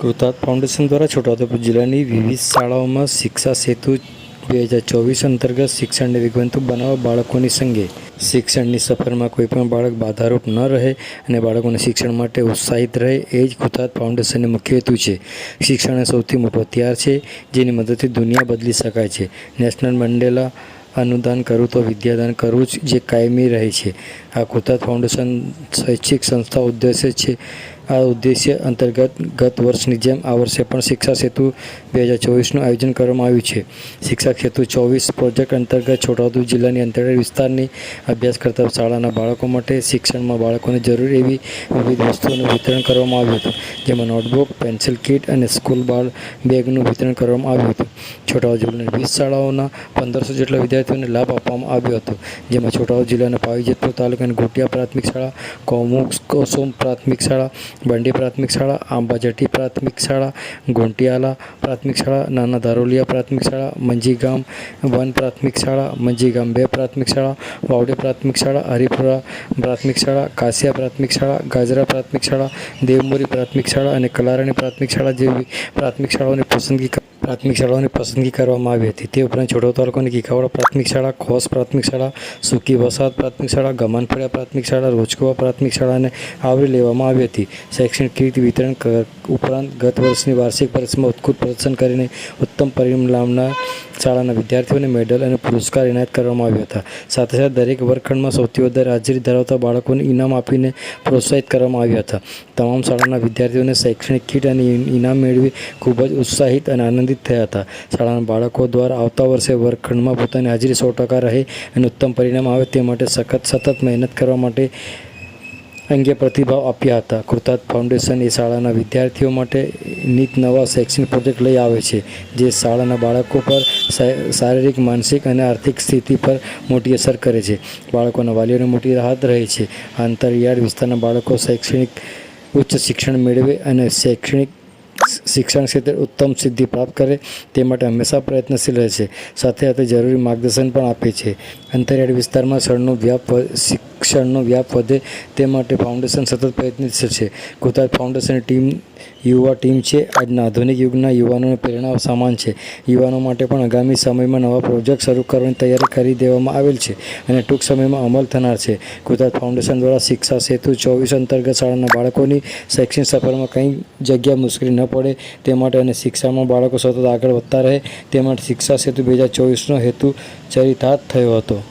કૃતાર્થ foundation દ્વારા છોટાઉદેપુર જિલ્લાની વિવિધ શાળાઓમાં શિક્ષા સેતુ બે હજાર ચોવીસ અંતર્ગત શિક્ષણને વિગવંતુ બનાવવા બાળકોની સંગે. શિક્ષણની સફરમાં કોઈપણ બાળક બાધારૂપ ન રહે અને બાળકોને શિક્ષણ માટે ઉત્સાહિત રહે, એ જ કૃતાર્થ ફાઉન્ડેશનનો મુખ્ય હેતુ છે. શિક્ષણ એ સૌથી મોટો હથિયાર છે, જેની મદદથી દુનિયા બદલી શકાય છે. નેશનલ મંડેલા અનુદાન કરવું તો વિદ્યાદાન કરવું જ જે કાયમી રહે છે. આ ગુજરાત ફાઉન્ડેશન શૈક્ષિક સંસ્થા ઉદ્દેશ્ય છે. આ ઉદ્દેશ્ય અંતર્ગત ગત વર્ષની જેમ આ વર્ષે પણ શિક્ષા સેતુ બે હજાર ચોવીસનું આયોજન કરવામાં આવ્યું છે. શિક્ષા સેતુ ચોવીસ પ્રોજેક્ટ અંતર્ગત છોટાઉદેપુર જિલ્લાની અંતરિયાળ વિસ્તારની અભ્યાસ કરતા શાળાના બાળકો માટે શિક્ષણમાં બાળકોને જરૂરી એવી વિવિધ વસ્તુઓનું વિતરણ કરવામાં આવ્યું હતું. જેમાં નોટબુક પેન્સિલ કીટ અને સ્કૂલ બાળ બેગનું વિતરણ કરવામાં આવ્યું હતું. છોટાઉદેપુર જિલ્લાની વીસ શાળાઓના પંદરસો જેટલા વિદ્યાર્થીઓને લાભ આપવામાં આવ્યો હતો જેમાં છોટાઉદેપુર જિલ્લાના પાવીજેતપુર તાલુકાની ગોટિયા પ્રાથમિક શાળા કૌમુક કોસોમ પ્રાથમિક શાળા બંડી પ્રાથમિક શાળા આંબાજટી પ્રાથમિક શાળા ગોંટિયાલા પ્રાથમિક શાળા નાના ધારોલિયા પ્રાથમિક શાળા મંજીગામ વન પ્રાથમિક શાળા મંજીગામ બે પ્રાથમિક શાળા વાવડી પ્રાથમિક શાળા હરિપુરા પ્રાથમિક શાળા કાસિયા પ્રાથમિક શાળા ગાજરા પ્રાથમિક શાળા દેવમોરી પ્રાથમિક શાળા અને કલારાણી પ્રાથમિક શાળા જેવી પ્રાથમિક શાળાઓની પસંદગી પ્રાથમિક શાળાઓની પસંદગી કરવામાં આવી હતી. તે ઉપરાંત છોટો તાલુકાની કીકાવાડા પ્રાથમિક શાળા, ખોસ પ્રાથમિક શાળા, સુકી વસાહત પ્રાથમિક શાળા, ગમનફળિયા પ્રાથમિક શાળા, રોજકુવા પ્રાથમિક શાળાને આવરી લેવામાં આવી હતી. શૈક્ષણિક કીટ વિતરણ ઉપરાંત ગત વર્ષની વાર્ષિક પરીક્ષામાં ઉત્કૃષ્ટ પ્રદર્શન કરીને ઉત્તમ પરિણામ લાવનાર શાળાના વિદ્યાર્થીઓને મેડલ અને પુરસ્કાર એનાયત કરવામાં આવ્યા હતા. સાથે સાથે દરેક વર્ગખંડમાં સૌથી વધારે હાજરી ધરાવતા બાળકોને ઇનામ આપીને પ્રોત્સાહિત કરવામાં આવ્યા હતા. તમામ શાળાના વિદ્યાર્થીઓને શૈક્ષણિક કીટ અને ઇનામ મેળવી ખૂબ જ ઉત્સાહિત અને આનંદિત થયા હતા. શાળાના બાળકો દ્વારા આવતા વર્ષે વર્ગખંડમાં પોતાની હાજરી સો ટકા રહે અને ઉત્તમ પરિણામ આવે તે માટે સખત સતત મહેનત કરવા માટે અંગે પ્રતિભાવ આપ્યા હતા. કૃતાર્થ ફાઉન્ડેશન એ શાળાના વિદ્યાર્થીઓ માટે નીત નવા શૈક્ષણિક પ્રોજેક્ટ લઈ આવે છે, જે શાળાના બાળકો પર શારીરિક, માનસિક અને આર્થિક સ્થિતિ પર મોટી અસર કરે છે. બાળકોના વાલીઓને મોટી રાહત રહે છે. આંતરિયાળ વિસ્તારના બાળકો શૈક્ષણિક ઉચ્ચ શિક્ષણ મેળવે અને શૈક્ષણિક શિક્ષણ ક્ષેત્રે ઉત્તમ સિદ્ધિ પ્રાપ્ત કરે તે માટે હંમેશા પ્રયત્નશીલ રહે છે. સાથે સાથે જરૂરી માર્ગદર્શન પણ આપે છે. અંતરિયાળ વિસ્તારમાં શિક્ષણનો વ્યાપ શિક્ષણનો વ્યાપ વધે તે માટે ફાઉન્ડેશન સતત પ્રયત્નશીલ છે. ગુજરાત ફાઉન્ડેશનની ટીમ, યુવા ટીમ છે. આજના આધુનિક યુગના યુવાનોને પ્રેરણા સમાન છે. યુવાનો માટે પણ આગામી સમયમાં નવા પ્રોજેક્ટ શરૂ કરવાની તૈયારી કરી દેવામાં આવેલ છે અને ટૂંક સમયમાં અમલ થનાર છે. ગુજરાત ફાઉન્ડેશન દ્વારા શિક્ષા સેતુ ચોવીસ અંતર્ગત શાળાના બાળકોની શૈક્ષણિક સફરમાં કંઈ જગ્યા મુશ્કેલી પડે તે માટે અને શિક્ષામાં બાળકો સતત આગળ વધતા રહે તે માટે શિક્ષા સેતુ બે હજાર ચોવીસનો હેતુ ચરિતાર્થ થયો હતો.